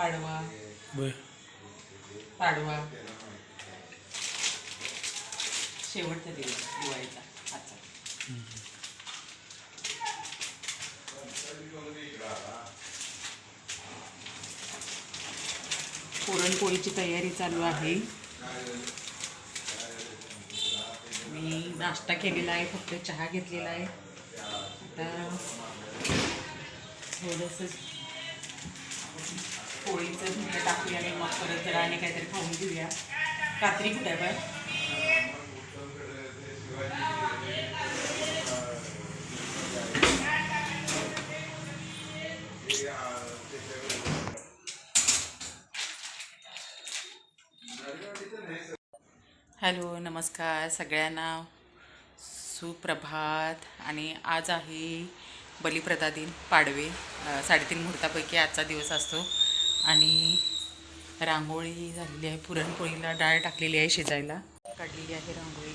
पाडवा. बर. पाडवा. शेवटचा दिवस दिवाळीचा. आजचा. पुरणपोळीची तयारी चालू आहे. मी नाश्ता केलेला आहे फक्त चहा घेतलेला आहे. आता थोडंसं पोळीचं धुणं टाकूया आणि मग परत जरा आणि काहीतरी खाऊन घेऊया. कात्री कुठे आहे हॅलो नमस्कार सगळ्यांना. सुप्रभात. आणि आज आहे बलिप्रदा दिन पाडवे. साडेतीन मुहूर्तापैकी आजचा दिवस असतो. आणि रांगोळी झालेली आहे. पुरणपोळीला डाळ टाकलेली आहे शिजायला. काढलेली आहे रांगोळी.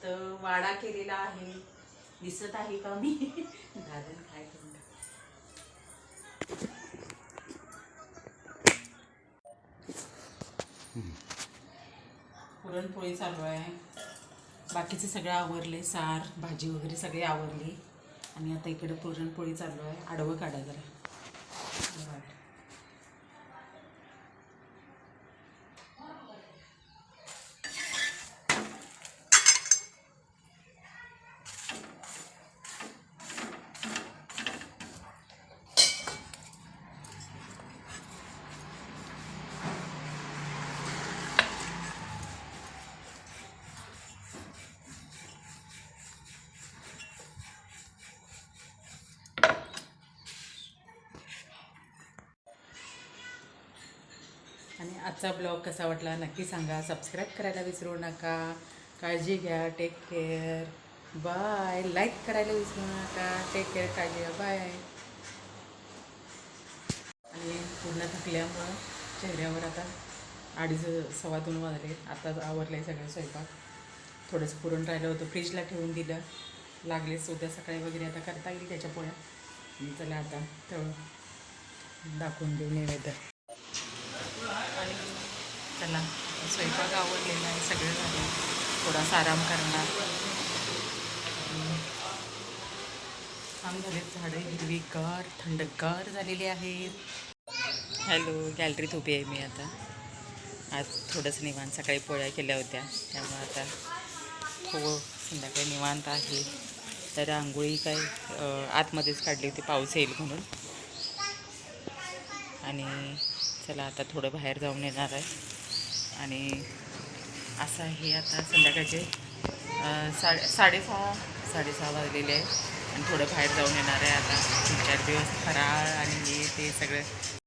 इथं वाडा केलेला आहे. दिसत आहे का मी? दादन काय पुरणपोळी चालू आहे. बाकीचे सगळं आवरले सार भाजी वगैरे सगळे आवरली. आणि आता इकडे पुरणपोळी चालू आहे. आडवं काढा जरा बरं. आणि आजचा ब्लॉग कसा वाटला नक्की सांगा. सबस्क्राईब करायला विसरू नका. काळजी घ्या. टेक केअर बाय लाईक करायला विसरू नका. टेक केअर काळजी घ्या. बाय आणि पूर्ण थकल्यामुळं चेहऱ्यावर आता अडीच सव्वा दोन वाजले. आता आवरलं आहे सगळं स्वयंपाक. थोडंसं पुरण राहिलं होतं. फ्रीजला ठेवून दिलं. लागलेच उद्या सकाळी वगैरे आता करता येईल त्याच्या पोळ्या. चला आता तेवढं दाखवून देऊ नैवेद्य. चला स्वयंपाक आवडलेला आहे सगळं झालं. थोडासा आराम करणार. छान झालेत झाडं हिरवीगार थंडगार झालेली आहेत. हॅलो गॅलरीत उभी आहे मी आता. आज थोडंसं निवांत सकाळी पोळ्या केल्या होत्या. त्यामुळे आता हो संध्याकाळी निवांत आहे. तर रांगोळी काय आतमध्येच काढली होती पाऊस येईल म्हणून. आणि चला आता थोडं बाहेर जाऊन येणार आहे. आणि असं हे आता संध्याकाळचे साडे साडेसहा साडेसहा वाजलेले आहे. आणि थोडं बाहेर जाऊन येणार आहे. आता तीन चार दिवस फराळ आणि हे ते सगळं